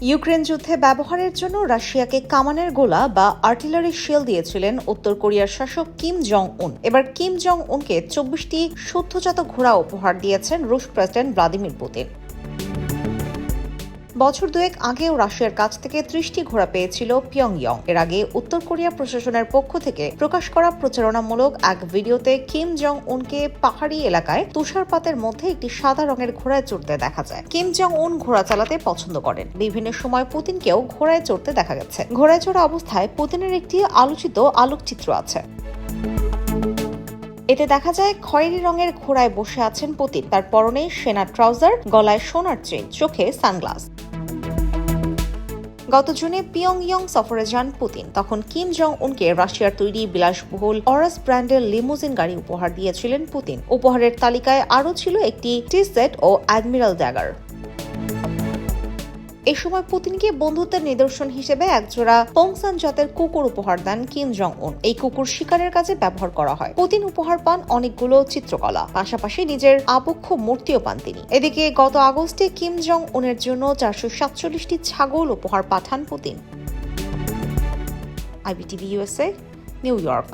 Ukraine যুদ্ধে ব্যবহারের জন্য রাশিয়াকে কামানের গোলা বা আর্টিলারি শেল দিয়েছিলেন উত্তর কোরিয়ার শাসক কিম জং উন এবার কিম জং উনকে চব্বিশটি শুদ্ধজাত ঘোড়া উপহার দিয়েছেন রুশ প্রেসিডেন্ট ভ্লাদিমির পুতিন। বছর দুয়েক আগেও রাশিয়ার কাছ থেকে ত্রিশটি ঘোড়া পেয়েছিল পিয়ংইয়ং। এর আগে উত্তর কোরিয়া প্রশাসনের পক্ষ থেকে প্রকাশ করা প্রচারণামূলক এক ভিডিওতে কিম জং উনকে পাহাড়ি এলাকায় তুষারপাতের মধ্যে একটি সাদা রঙের ঘোড়ায় চড়তে দেখা যায়। কিম জং উন ঘোড়া চালাতে পছন্দ করেন। বিভিন্ন সময় পুতিনকেও ঘোড়ায় চড়তে দেখা গেছে। ঘোড়ায় চড়া অবস্থায় পুতিনের একটি আলোচিত আলোকচিত্র আছে। এতে দেখা যায় খয়েরি রঙের ঘোড়ায় বসে আছেন পুতিন। তার পরনে সেনা ট্রাউজার, গলায় সোনার চেন, চোখে সানগ্লাস। গত জুনে পিয়ংইয়ং সফরে যান পুতিন। তখন কিম জং উনকে রাশিয়ার তৈরি বিলাসবহুল অরাস ব্র্যান্ডের লিমুজিন গাড়ি উপহার দিয়েছিলেন পুতিন। উপহারের তালিকায় আরও ছিল একটি টি সেট ও অ্যাডমিরাল ড্যাগার। এ সময় পুতিনকে বন্ধুত্বের নিদর্শন হিসেবে একজোড়া পংসান জাতের কুকুর উপহার দেন কিম জং উন এই কুকুর শিকারের কাজে ব্যবহার করা হয়। পুতিন উপহার পান অনেকগুলো চিত্রকলা, পাশাপাশি নিজের আবক্ষ মূর্তিও পান তিনি। এদিকে গত আগস্টে কিম জং উনের জন্য চারশো সাতচল্লিশটি ছাগল উপহার পাঠান Putin. IBTV USA New York.